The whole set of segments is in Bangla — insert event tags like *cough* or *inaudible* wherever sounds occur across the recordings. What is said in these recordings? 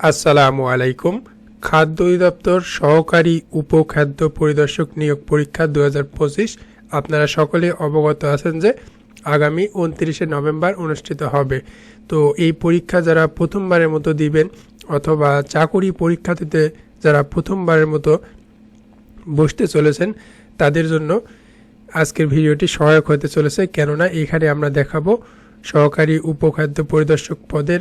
আসসালামু আলাইকুম। খাদ্য অধিদপ্তর সহকারী উপখাদ্য পরিদর্শক নিয়োগ পরীক্ষা দু হাজার পঁচিশ। আপনারা সকলে অবগত আছেন যে আগামী উনত্রিশে নভেম্বর অনুষ্ঠিত হবে। তো এই পরীক্ষা যারা প্রথমবারের মতো দিবেন অথবা চাকুরি পরীক্ষা দিতে যারা প্রথমবারের মতো বসতে চলেছেন, তাদের জন্য আজকের ভিডিওটি সহায়ক হতে চলেছে। কেননা এখানে আমরা দেখাবো সহকারী উপখাদ্য পরিদর্শক পদের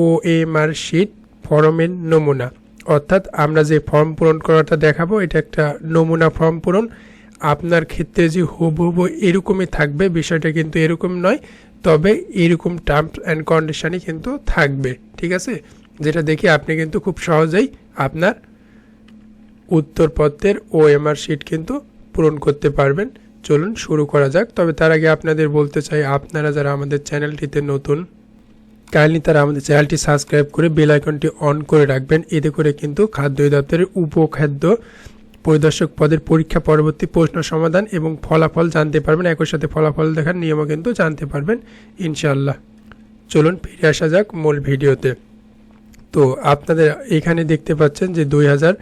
ও এম আর শিট ফর্মের নমুনা। অর্থাৎ আমরা যে ফর্ম পূরণ করাটা দেখাবো, এটা একটা নমুনা ফর্ম পূরণ। আপনার ক্ষেত্রে যে হুবহু এরকমই থাকবে, বিষয়টা কিন্তু এরকম নয়, তবে এরকম টার্মস অ্যান্ড কন্ডিশনই কিন্তু থাকবে, ঠিক আছে? যেটা দেখে আপনি কিন্তু খুব সহজেই আপনার উত্তরপত্রের ও এমআর শিট কিন্তু পূরণ করতে পারবেন। চলুন শুরু করা যাক, তবে তার আগে আপনাদের বলতে চাই, আপনারা যারা আমাদের চ্যানেলটিতে নতুন কাইন্ডলি তারা আমাদের চ্যানেলটি সাবস্ক্রাইব করে বেল আইকনটি অন করে রাখবেন। এতে করে কিন্তু খাদ্য দপ্তরের উপখাদ্য পরিদর্শক পদের পরীক্ষা, পরবর্তী প্রশ্ন সমাধান এবং ফলাফল জানতে পারবেন। একই সাথে ফলাফল দেখার নিয়মও কিন্তু জানতে পারবেন, ইনশাআল্লাহ। চলুন ফিরে আসা যাক মূল ভিডিওতে। তো আপনাদের এখানে দেখতে পাচ্ছেন যে দুই হাজার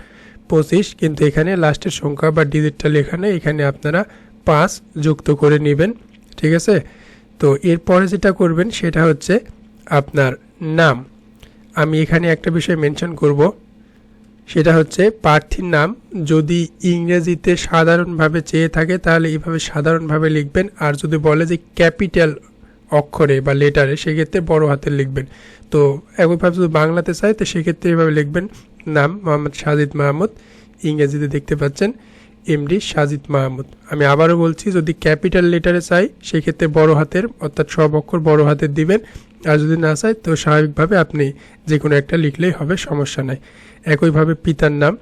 পঁচিশ কিন্তু এখানে লাস্টের সংখ্যা বা ডিজিটটা লেখানে এখানে আপনারা পাঁচ যুক্ত করে নেবেন, ঠিক আছে? তো এরপরে যেটা করবেন সেটা হচ্ছে আপনার নাম। আমি এখানে একটা বিষয় মেনশন করব। সেটা হচ্ছে প্রার্থীর নাম। যদি ইংরেজিতে সাধারণভাবে চেয়ে থাকে, তাহলে এইভাবে সাধারণভাবে লিখবেন। আর যদি বলে যে ক্যাপিটাল অক্ষরে বা লেটারে, সেক্ষেত্রে বড় হাতের লিখবেন। তো একইভাবে যদি বাংলাতে চাই তো সেক্ষেত্রে এইভাবে লিখবেন। নাম মোহাম্মদ সাজিদ মাহমুদ। ইংরেজিতে দেখতে পাচ্ছেন, এমডি সাজিদ মাহমুদ। আমি আবারও বলছি, যদি ক্যাপিটাল লেটারে চাই, সেক্ষেত্রে বড় হাতের, অর্থাৎ সব অক্ষর বড় হাতের দিবেন। আর যদি না চায়, তো স্বাভাবিকভাবে আপনি যে কোনো একটা লিখলেই হবে, সমস্যা নাই। একইভাবে পিতার নাম,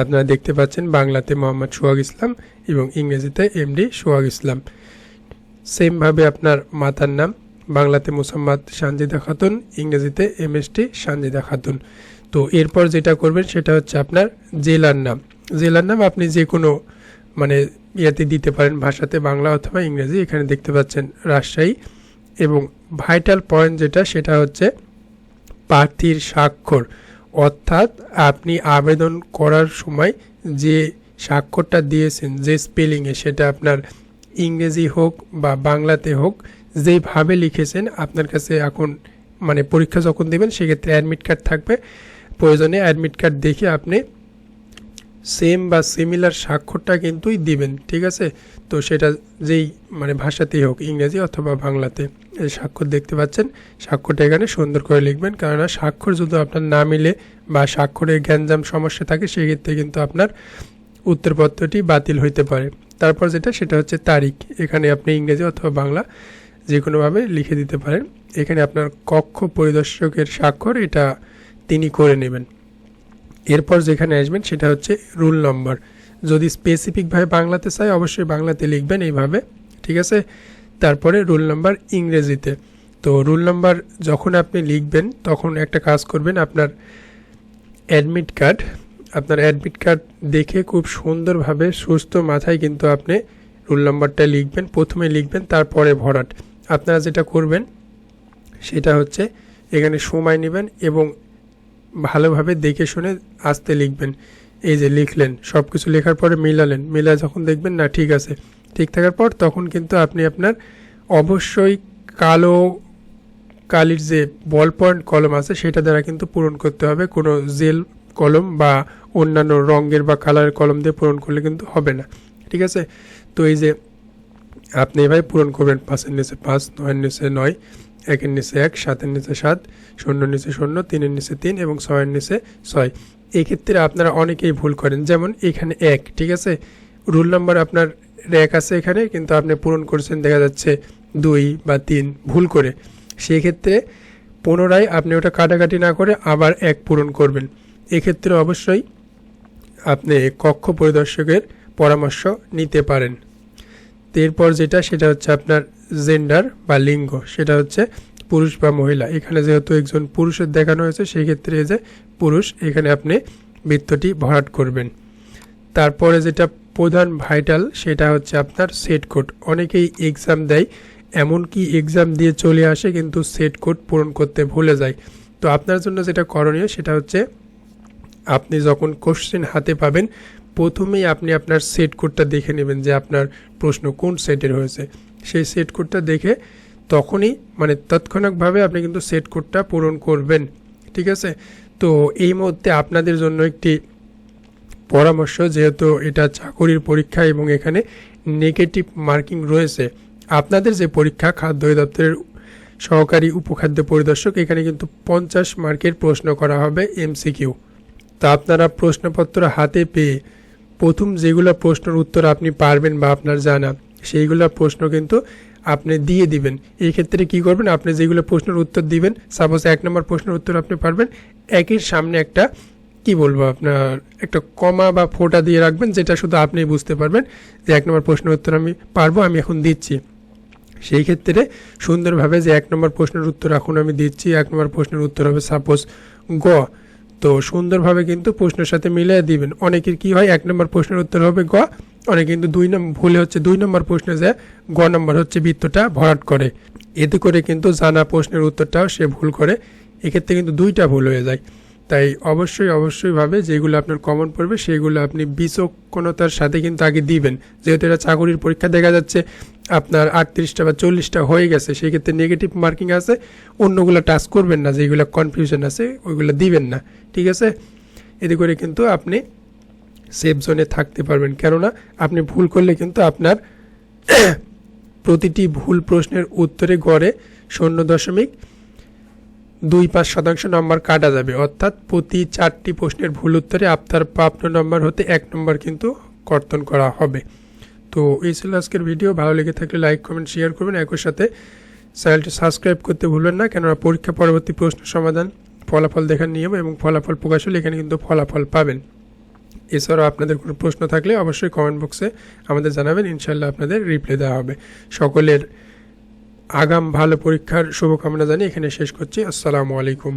আপনারা দেখতে পাচ্ছেন বাংলাতে মোহাম্মদ সোহাগ ইসলাম এবং ইংরেজিতে এমডি সোহাগ ইসলাম। সেমভাবে আপনার মাতার নাম, বাংলাতে মুসাম্মদ সানজিদা খাতুন, ইংরেজিতে এমএসটি সানজিদা খাতুন। তো এরপর যেটা করবেন, সেটা হচ্ছে আপনার জেলার নাম। জেলার নাম আপনি যে কোনো মানে ইয়াতে দিতে পারেন, ভাষাতে বাংলা অথবা ইংরেজি। এখানে দেখতে পাচ্ছেন রাজশাহী। এবং ভাইটাল পয়েন্ট যেটা, সেটা হচ্ছে প্রার্থীর স্বাক্ষর। অর্থাৎ আপনি আবেদন করার সময় যে স্বাক্ষরটা দিয়েছেন, যে স্পেলিংয়ে সেটা আপনার ইংরেজি হোক বা বাংলাতে হোক যেইভাবে লিখেছেন, আপনার কাছে এখন মানে পরীক্ষা যখন দেবেন, সেক্ষেত্রে অ্যাডমিট কার্ড থাকবে। প্রয়োজনে অ্যাডমিট কার্ড দেখে আপনি সেম বা সিমিলার স্বাক্ষরটা কিন্তুই দিবেন, ঠিক আছে? তো সেটা যেই মানে ভাষাতেই হোক, ইংরেজি অথবা বাংলাতে, এই স্বাক্ষর দেখতে পাচ্ছেন? স্বাক্ষরটা এখানে সুন্দর করে লিখবেন, কেননা স্বাক্ষর যদি আপনার না মিলে বা স্বাক্ষরের গ্যাঞ্জাম সমস্যা থাকে, সেক্ষেত্রে কিন্তু আপনার উত্তরপত্রটি বাতিল হইতে পারে। তারপর যেটা, সেটা হচ্ছে তারিখ। এখানে আপনি ইংরেজি অথবা বাংলা যে কোনোভাবে লিখে দিতে পারেন। এখানে আপনার কক্ষ পরিদর্শকের স্বাক্ষর, এটা তিনি করে নেবেন। এরপর যেখানে আসবেন সেটা হচ্ছে রুল নম্বর। যদি স্পেসিফিকভাবে বাংলাতে চাই, অবশ্যই বাংলাতে লিখবেন এইভাবে, ঠিক আছে? তারপরে রুল নাম্বার ইংরেজিতে। তো রুল নাম্বার যখন আপনি লিখবেন, তখন একটা কাজ করবেন, আপনার অ্যাডমিট কার্ড আপনার অ্যাডমিট কার্ড দেখে খুব সুন্দরভাবে সুস্থ মাথায় কিন্তু আপনি রুল নাম্বারটা লিখবেন, প্রথমে লিখবেন, তারপরে ভরাট। আপনারা যেটা করবেন, সেটা হচ্ছে এখানে সময় নেবেন এবং ভালোভাবে দেখে শুনে আসতে লিখবেন। এই যে লিখলেন সব কিছু লেখার পরে মিলালেন। মিলা যখন দেখবেন, না, ঠিক আছে। ঠিক থাকার পর তখন কিন্তু আপনি আপনার অবশ্যই কালো কালির যে বল পয়েন্ট কলম আছে, সেটা দ্বারা কিন্তু পূরণ করতে হবে। কোনো জেল কলম বা অন্যান্য রঙের বা কালারের কলম দিয়ে পূরণ করলে কিন্তু হবে না। ঠিক আছে? তো এই যে আপনি এভাবে পূরণ করবেন, পাঁচের নিচে পাঁচ, নয়ের নিচে নয়, একের নিচে এক, সাতের নিচে সাত শূন্য নিচে শূন্য, তিনের নিচে তিন এবং ছয়ের নিচে ছয়। এক্ষেত্রে আপনারা অনেকেই ভুল করেন, যেমন এখানে এক, ঠিক আছে? রুল নাম্বার আপনার র্যাক আছে এখানে, কিন্তু আপনি পূরণ করছেন, দেখা যাচ্ছে দুই বা তিন, ভুল করে। সেই ক্ষেত্রে পুনরায় আপনি ওটা কাটাকাটি না করে আবার এক পূরণ করবেন। এক্ষেত্রে অবশ্যই আপনি কক্ষ পরিদর্শকের পরামর্শ নিতে পারেন। এরপর যেটা, সেটা হচ্ছে আপনার জেন্ডার বা লিঙ্গ, সেটা হচ্ছে পুরুষ বা মহিলা। এখানে যেহেতু একজন পুরুষের দেখানো হয়েছে সেই ক্ষেত্রে যে পুরুষ, এখানে আপনি বৃত্তটি ভরাট করবেন। তারপরে যেটা প্রধান ভাইটাল সেটা হচ্ছে আপনার সেট কোড অনেকেই এক্সাম দেয়, এমনকি এক্সাম দিয়ে চলে আসে, কিন্তু সেট কোড পূরণ করতে ভুলে যায়। তো আপনার জন্য যেটা করণীয়, সেটা হচ্ছে আপনি যখন কোশ্চেন হাতে পাবেন প্রথমেই আপনি আপনার সেট কোডটা দেখে নেবেন যে আপনার প্রশ্ন কোন সেটের হয়েছে। সেই সেট কোডটা দেখে তখনই মানে তৎক্ষণাৎভাবে আপনি কিন্তু সেট কোডটা পূরণ করবেন। ঠিক আছে? তো এই মুহূর্তে আপনাদের জন্য একটি পরামর্শ, যেহেতু এটা চাকরির পরীক্ষা এবং এখানে নেগেটিভ মার্কিং রয়েছে, আপনাদের যে পরীক্ষা, খাদ্য দপ্তরের সহকারী উপখাদ্য পরিদর্শক, এখানে কিন্তু পঞ্চাশ মার্কের প্রশ্ন করা হবে এমসিকিউ তা আপনারা প্রশ্নপত্র হাতে পেয়ে প্রথম যেগুলো প্রশ্নের উত্তর আপনি পারবেন বা আপনার জানা, সেইগুলো প্রশ্ন কিন্তু আপনি দিয়ে দিবেন। এই ক্ষেত্রে কি করবেন? আপনি যেগুলো প্রশ্নের উত্তর দিবেন সাপোজ এক নম্বর প্রশ্নের উত্তর আপনি পারবেন, একের সামনে একটা, কি বলব আপনার, একটা কমা বা ফোঁটা দিয়ে রাখবেন, যেটা শুধু আপনি বুঝতে পারবেন যে এক নম্বর প্রশ্নের উত্তর আমি পারব, আমি এখন দিচ্ছি। সেই ক্ষেত্রে সুন্দরভাবে যে এক নম্বর প্রশ্নের উত্তর এখন আমি দিচ্ছি, এক নম্বর প্রশ্নের উত্তর হবে সাপোজ গ। তো সুন্দরভাবে কিন্তু প্রশ্নের সাথে মিলিয়ে দিবেন। অনেকের কি হয়, এক নম্বর প্রশ্নের উত্তর হবে গ, অনেকে কিন্তু দুই নম্বর ভুলে হচ্ছে দুই নম্বর প্রশ্নে যে গ নম্বর হচ্ছে বৃত্তটা ভরাট করে। এতে করে কিন্তু জানা প্রশ্নের উত্তরটাও সে ভুল করে। এক্ষেত্রে কিন্তু দুইটা ভুল হয়ে যায়। তাই অবশ্যই অবশ্যই ভাবে যেগুলো আপনার কমন পড়বে, সেগুলো আপনি বিচক্ষণতার সাথে কিন্তু আগে দিবেন। যেহেতু এটা চাকরির পরীক্ষা দেখা যাচ্ছে আপনার আটত্রিশটা বা চল্লিশটা হয়ে গেছে, সেই ক্ষেত্রে নেগেটিভ মার্কিং আছে, অন্যগুলো টাচ করবেন না, যেগুলো কনফিউশন আছে, ওইগুলো দিবেন না, ঠিক আছে? এতে করে কিন্তু আপনি সেফ জোনে থাকতে পারবেন, কেননা আপনি ভুল করলে কিন্তু আপনার *coughs* প্রতিটি ভুল প্রশ্নের উত্তরে গড়ে শূন্য দশমিক দুই পাঁচ শতাংশ নম্বর কাটা যাবে, অর্থাৎ প্রতি চারটি প্রশ্নের ভুল উত্তরে আপনার প্রাপ্ত নম্বর হতে এক নম্বর কিন্তু কর্তন করা হবে। তো এই ছিল আজকের ভিডিও ভালো লেগে থাকলে লাইক কমেন্ট শেয়ার করবেন। একই সাথে চ্যানেলটি সাবস্ক্রাইব করতে ভুলবেন না, কেননা পরীক্ষা পরবর্তী প্রশ্ন সমাধান ফলাফল দেখার নিয়ম এবং ফলাফল প্রকাশ হলে এখানে কিন্তু ফলাফল পাবেন। এছাড়াও আপনাদের কোনো প্রশ্ন থাকলে অবশ্যই কমেন্ট বক্সে আমাদের জানাবেন ইনশাল্লাহ আপনাদের রিপ্লাই দেওয়া হবে। সকলের আগাম ভালো পরীক্ষার শুভকামনা জানিয়ে এখানে শেষ করছি। আসসালামু আলাইকুম।